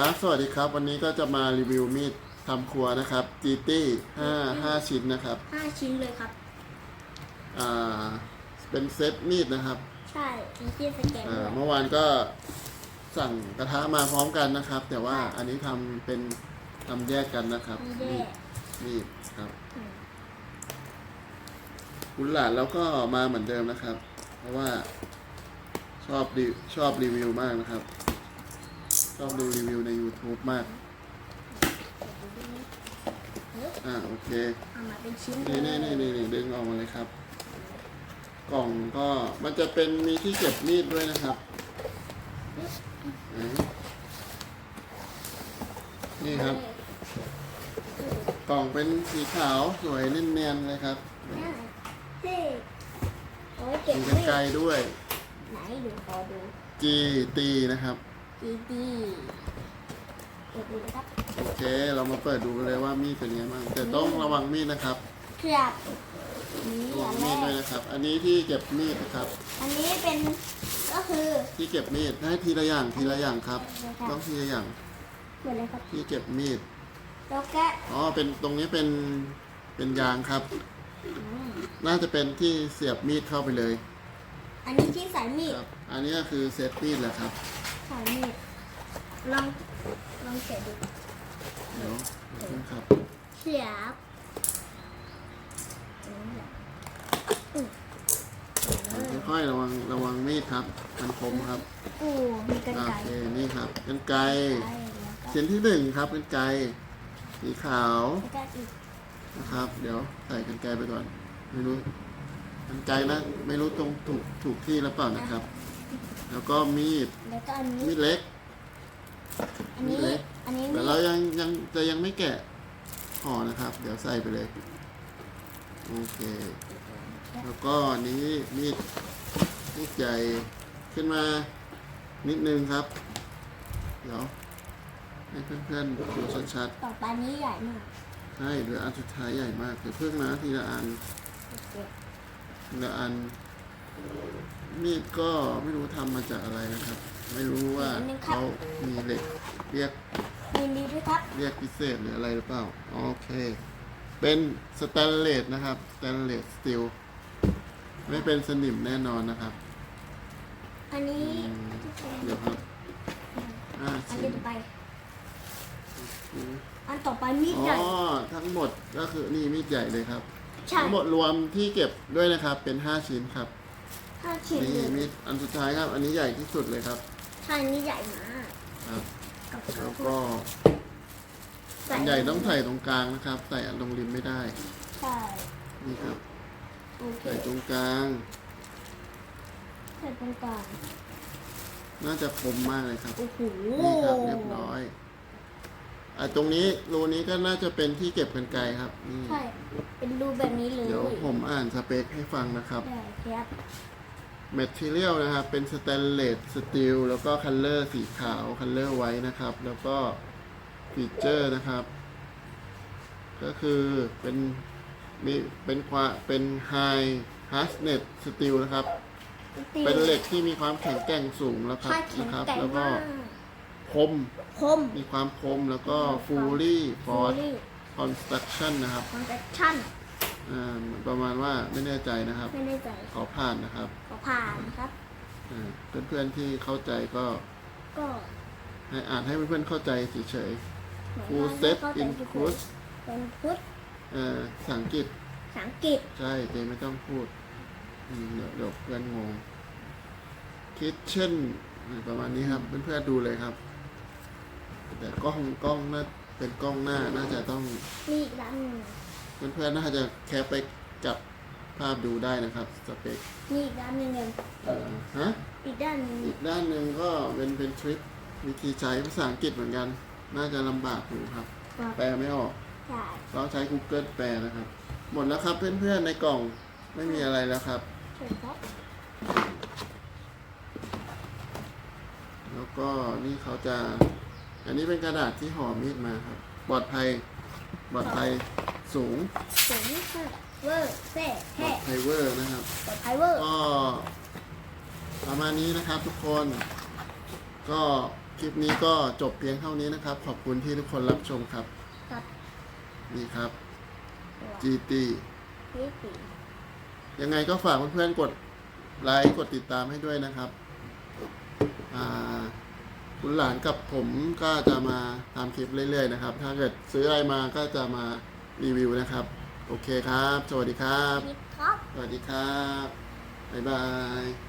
ครับสวัสดีครับ วันนี้ก็จะมารีวิวมีดทำครัวนะครับจีตี้ห้าห้าชิ้นนะครับ ห้าชิ้นเลยครับ อ่า เป็นเซตมีดนะครับใช่มีที่สแกนอ่าด้วยเมื่อวานก็สั่งกระทะมาพร้อมกันนะครับ แต่ว่าอันนี้ทำเป็นทำแยกกันนะครับ มีมีแย่ดมีดครับอืมคุณหลานแล้วก็มาเหมือนเดิมนะครับ เพราะว่าชอบรีชอบรีวิวมากนะครับ ชอบดูรีวิวใน YouTube มาก อ่าโอเค เอามาเป็นชิ้นนี่นี่นี่นี่นี่ดึงออกมาเลยครับ กล่องก็มันจะเป็นมีที่เก็บมีดด้วยนะครับไหนนี่ครับ กล่องเป็นสีขาวสวยเนียนๆเลยครับเนี่ยเท่โอ้ยเก็บมีไว้กันไกลด้วย ไหนดูขอดู จีตีนะครับ ดีดีเก็บดูนะครับโอเค เรามาเปิดดูกันเลยว่ามีดเป็นยังไงบ้างแต่ต้องระวังมีดนะครับครับนี่ระวัอังนแรมีดด้วยกนะครับ อันนี้ที่เก็บมีดนะครับ อันนี้เป็นก็คือที่เก็บมีดให้ทีละอย่างทีละอย่างครับ ต้องทีละอย่างเหมือนอะไรครับที่เก็บมีดแล้วก็อ๋อเป็นตรงนี้เป็นเป็นยางครับอืมน่าจะเป็นที่เสียบมีดเข้าไปเลยอันนี้ที่ใส่มีดครับ อันนี้ก็คือเซตมีดแหละครับ ใส่มีดลองลองเก็บดูเดี๋ยวเดี๋ยวครับเสียบค่อยๆระวังระวังมีดครับ มันคมครับโอ้มีกันโอไก่เคนี่ครับกันไกรใช่แล้วก็ชิ้นที่หนึ่งครับกันไกรสีขาวแล้วก็อีกนะครับ เดี๋ยวใส่กันไกรไปก่อน ไม่รู้กันไกรนะไม่รู้ตรงถูกถูกที่หรือเปล่านะครับ แล้วก็มีดแล้วก็อันนี้มีดเล็ก อันนี้เล็ก อันนี้แต่มีเรายังยังจะยังไม่แกะห่อนะครับ เดี๋ยวใส่ไปเลย โอเค แล้วก็อันนี้มีดมีดใหญ่ขึ้นมานิดนึงครับ เดี๋ยวให้เพื่อนๆดูชัดต่อไปนี้ใหญ่มากๆใช่เหลืออันสุดท้ายใหญ่มากเดี๋ยวเพิ่งนะทีละอัน โอเค ทีละอัน มีดก็ไม่รู้ทำมาจากอะไรนะครับ ไม่รู้ว่าเขามีเหล็กเรียกมีนี้ด้วยครับ เรียกพิเศษหรืออะไรหรือเปล่า โอเค เป็นสแตนเลสนะครับ สแตนเลสสตีล ไม่เป็นสนิมแน่นอนนะครับ อันนี้อืมเดี๋ยวครับห้าอันชิ้นี้นต่อไป อันต่อไปมีดอ๋ใหญ่อทั้งหมดก็คือนี่มีดใหญ่เลยครับใช่ทั้งหมดรวมที่เก็บด้วยนะครับ เป็นห้าชิ้นครับ ห้าชิ้นนี่เลยมีดอันสุดท้ายครับ อันนี้ใหญ่ที่สุดเลยครับใช่อันนี้ใหญ่มากครับ กับแล้วก็ อันใหญ่ต้องใส่ตรงกลางนะครับ ใส่อันตรงริมไม่ได้ ใช่นี่ครับ โอเคใส่ตรงกลาง ใส่ตรงกลางน่าจะคมมากเลยครับ โอ้โหนี่ครับเรียบร้อยอะตรงนี้รูนี้ก็น่าจะเป็นที่เก็บกันไกลครับนี่ใช่เป็นรูแบบนี้เลยเดี๋ยวผมอ่านสเปคให้ฟังนะครับ ได้ครับ Material นะครับ เป็นสแตนเลสสตีลแล้วก็คัลเลอร์สีขาวคัลเลอร์ไว้นะครับ แล้วก็ฟีเจอร์นะครับ ก็คือเป็นมีเป็นความเป็น High Hardness Steel นะครับ เป็นเหล็กที่มีความแข็งแกร่งสูงแล้วครับใช่แข็งนะครับแกร่งแล้วก็มากคมคมมีความคมแล้วก็ fully ฟู force ลี่ construction นะครับคอนแทคชั่น อ่าประมาณว่าไม่แน่ใจนะครับ ไม่แน่ใจขอผ่านนะครับขอผ่านครับอ่าเพื่อนๆที่เข้าใจก็ก็ให้อ่านให้เพื่อนๆเข้าใจเฉยเหมือนๆ full ว่า set เข้าใจ include เป็นพุทธเอ่อภาษาอังกฤษภาษาอังกฤษใช่เจไม่ต้องพูดอืมเดี๋ยวเดี๋ยวเพื่อนงง kitchen อ่าประมาณนี้ครับ เพื่อนๆดูเลยครับ แต่กล้องกล้องน่าเป็นกล้องหน้าน่าจะต้อง มีอีกด้านหนึ่ง เพื่อนๆน่าจะแคปไปจับภาพดูได้นะครับสเปคมีอีกด้านหนึ่งเลยเอ่อฮะอีกด้านหนึ่งอีกด้านหนึ่งก็เป็นเป็นทริปวิธีใช้ภาษาอังกฤษเหมือนกัน น่าจะลำบากอยู่ครับ ครับแปลไม่ออก ใช่ต้องใช้ Google แปลนะครับ หมดแล้วครับเพื่อนๆในกล่องไม่มีอะไรแล้วครับ ใช่ครับแล้วก็นี่เขาจะ อันนี้เป็นกระดาษที่ห่อมีดมาครับ ปลอดภัย ปลอดภัยสูงสูงค่ะเวอร์เซ่ปลแฮ่อดภัยเวอร์นะครับ ปลอดภัยเวอร์ ก็ประมาณนี้นะครับทุกคน ก็คลิปนี้ก็จบเพียงเท่านี้นะครับ ขอบคุณที่ทุกคนรับชมครับตัดนี่ครับตัว GT ที่สียังไงก็ฝากเพื่อนๆกดไลค์กดติดตามให้ด้วยนะครับ อ่า คุณหลานกับผมก็จะมาทำคลิปเรื่อยๆนะครับ ถ้าเกิดซื้ออะไรมาก็จะมารีวิวนะครับ โอเคครับ สวัสดีครับคลิปครับ สวัสดีครับ บ๊ายบาย